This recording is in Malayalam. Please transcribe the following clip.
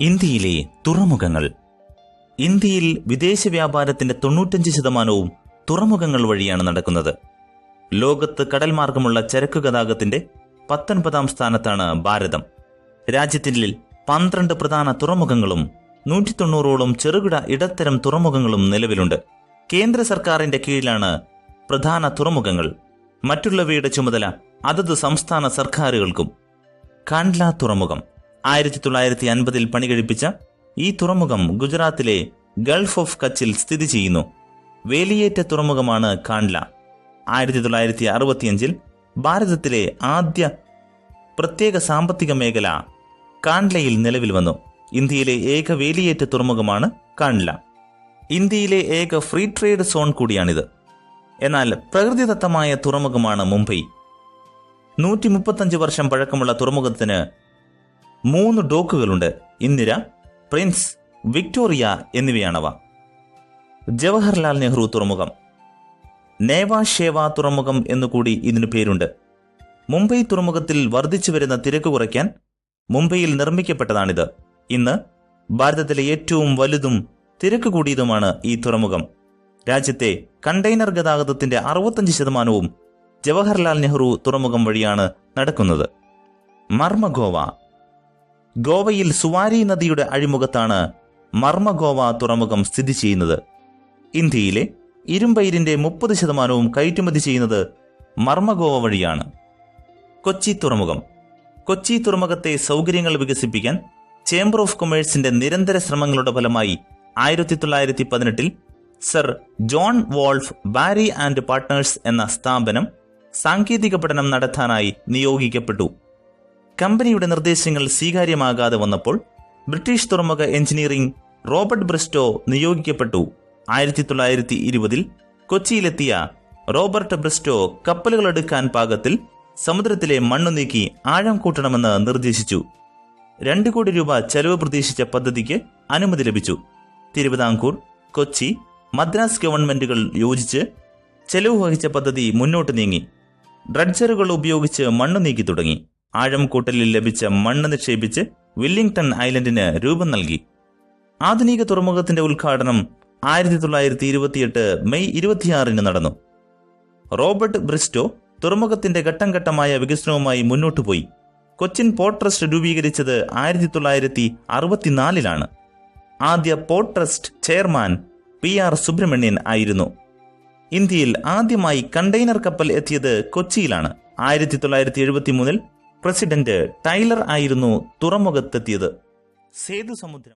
ഇന്ത്യയിലെ തുറമുഖങ്ങൾ. ഇന്ത്യയിൽ വിദേശ വ്യാപാരത്തിന്റെ തൊണ്ണൂറ്റഞ്ച് ശതമാനവും തുറമുഖങ്ങൾ വഴിയാണ് നടക്കുന്നത്. ലോകത്ത് കടൽ മാർഗമുള്ള ചരക്ക് ഗതാഗതത്തിന്റെ പത്തൊൻപതാം സ്ഥാനത്താണ് ഭാരതം. രാജ്യത്തിൽ പന്ത്രണ്ട് പ്രധാന തുറമുഖങ്ങളും നൂറ്റി തൊണ്ണൂറോളം ചെറുകിട ഇടത്തരം തുറമുഖങ്ങളും നിലവിലുണ്ട്. കേന്ദ്ര സർക്കാരിന്റെ കീഴിലാണ് പ്രധാന തുറമുഖങ്ങൾ. മറ്റുള്ളവയുടെ ചുമതല അതത് സംസ്ഥാന സർക്കാരുകൾക്കും. കാൻഡ്ല തുറമുഖം. ആയിരത്തി തൊള്ളായിരത്തി അൻപതിൽ പണികഴിപ്പിച്ച ഈ തുറമുഖം ഗുജറാത്തിലെ ഗൾഫ് ഓഫ് കച്ചിൽ സ്ഥിതി ചെയ്യുന്നു. വേലിയേറ്റ തുറമുഖമാണ് കാൺല ആയിരത്തി തൊള്ളായിരത്തി അറുപത്തിയഞ്ചിൽ ഭാരതത്തിലെ ആദ്യ പ്രത്യേക സാമ്പത്തിക മേഖല കാൺലയിൽ നിലവിൽ വന്നു. ഇന്ത്യയിലെ ഏക വേലിയേറ്റ തുറമുഖമാണ് കാൺല ഇന്ത്യയിലെ ഏക ഫ്രീ ട്രേഡ് സോൺ കൂടിയാണിത്. എന്നാൽ പ്രകൃതിദത്തമായ തുറമുഖമാണ് മുംബൈ. നൂറ്റി മുപ്പത്തഞ്ച് വർഷം പഴക്കമുള്ള തുറമുഖത്തിന് മൂന്ന് ഡോക്കുകളുണ്ട്. ഇന്ദിര പ്രിൻസ് വിക്ടോറിയ എന്നിവയാണവ. ജവഹർലാൽ നെഹ്റു തുറമുഖം. നേവാ ഷേവ തുറമുഖം എന്നുകൂടി ഇതിനു പേരുണ്ട്. മുംബൈ തുറമുഖത്തിൽ വർദ്ധിച്ചു വരുന്ന തിരക്ക് കുറയ്ക്കാൻ മുംബൈയിൽ നിർമ്മിക്കപ്പെട്ടതാണിത്. ഇന്ന് ഭാരതത്തിലെ ഏറ്റവും വലുതും തിരക്ക് കൂടിയതുമാണ് ഈ തുറമുഖം. രാജ്യത്തെ കണ്ടെയ്നർ ഗതാഗതത്തിന്റെ അറുപത്തഞ്ച് ശതമാനവും ജവഹർലാൽ നെഹ്റു തുറമുഖം വഴിയാണ് നടക്കുന്നത്. മർമഗോവ ഗോവയിൽ സുവാരി നദിയുടെ അഴിമുഖത്താണ് മർമ്മഗോവ തുറമുഖം സ്ഥിതി ചെയ്യുന്നത്. ഇന്ത്യയിലെ ഇരുമ്പയിരിന്റെ മുപ്പത് ശതമാനവും കയറ്റുമതി ചെയ്യുന്നത് മർമ്മഗോവ വഴിയാണ്. കൊച്ചി തുറമുഖം. കൊച്ചി തുറമുഖത്തെ സൗകര്യങ്ങൾ വികസിപ്പിക്കാൻ ചേംബർ ഓഫ് കൊമേഴ്സിന്റെ നിരന്തര ശ്രമങ്ങളുടെ ഫലമായി ആയിരത്തി തൊള്ളായിരത്തി പതിനെട്ടിൽ sir John Wolfe Barry and partners എന്ന സ്ഥാപനം സാങ്കേതിക പഠനം നടത്താനായി നിയോഗിക്കപ്പെട്ടു. കമ്പനിയുടെ നിർദ്ദേശങ്ങൾ സ്വീകാര്യമാകാതെ വന്നപ്പോൾ ബ്രിട്ടീഷ് തുറമുഖ എഞ്ചിനീയറിംഗ് റോബർട്ട് ബ്രിസ്റ്റോ നിയോഗിക്കപ്പെട്ടു. ആയിരത്തി തൊള്ളായിരത്തി ഇരുപതിൽ കൊച്ചിയിലെത്തിയ റോബർട്ട് ബ്രിസ്റ്റോ കപ്പലുകൾ എടുക്കാൻ പാകത്തിൽ സമുദ്രത്തിലെ മണ്ണു നീക്കി ആഴം കൂട്ടണമെന്ന് നിർദ്ദേശിച്ചു. രണ്ട് കോടി രൂപ ചെലവ് പ്രതീക്ഷിച്ച പദ്ധതിക്ക് അനുമതി ലഭിച്ചു. തിരുവിതാംകൂർ കൊച്ചി മദ്രാസ് ഗവൺമെന്റുകൾ യോജിച്ച് ചെലവ് വഹിച്ച പദ്ധതി മുന്നോട്ട് നീങ്ങി. ഡ്രഡ്ജറുകൾ ഉപയോഗിച്ച് മണ്ണു നീക്കി തുടങ്ങി. ആഴം കൂട്ടലിൽ ലഭിച്ച മണ്ണ് നിക്ഷേപിച്ച് വില്ലിംഗ്ടൺ ഐലൻഡിന് രൂപം നൽകി. ആധുനിക തുറമുഖത്തിന്റെ ഉദ്ഘാടനം ആയിരത്തി തൊള്ളായിരത്തി ഇരുപത്തിയെട്ട് മെയ് ഇരുപത്തിയാറിന് നടന്നു. റോബർട്ട് ബ്രിസ്റ്റോ തുറമുഖത്തിന്റെ ഘട്ടം ഘട്ടമായ വികസനവുമായി മുന്നോട്ടു പോയി. കൊച്ചിൻ പോർട്ട് ട്രസ്റ്റ് രൂപീകരിച്ചത് ആയിരത്തി തൊള്ളായിരത്തി അറുപത്തിനാലിലാണ് ആദ്യ port trust chairman P R Subrahmanyan ആയിരുന്നു. ഇന്ത്യയിൽ ആദ്യമായി കണ്ടെയ്നർ കപ്പൽ എത്തിയത് കൊച്ചിയിലാണ്. ആയിരത്തി തൊള്ളായിരത്തി എഴുപത്തി മൂന്നിൽ പ്രസിഡന്റ് ടൈലർ ആയിരുന്നു തുറമുഖത്തെത്തിയത്. സേതു സമുദ്രം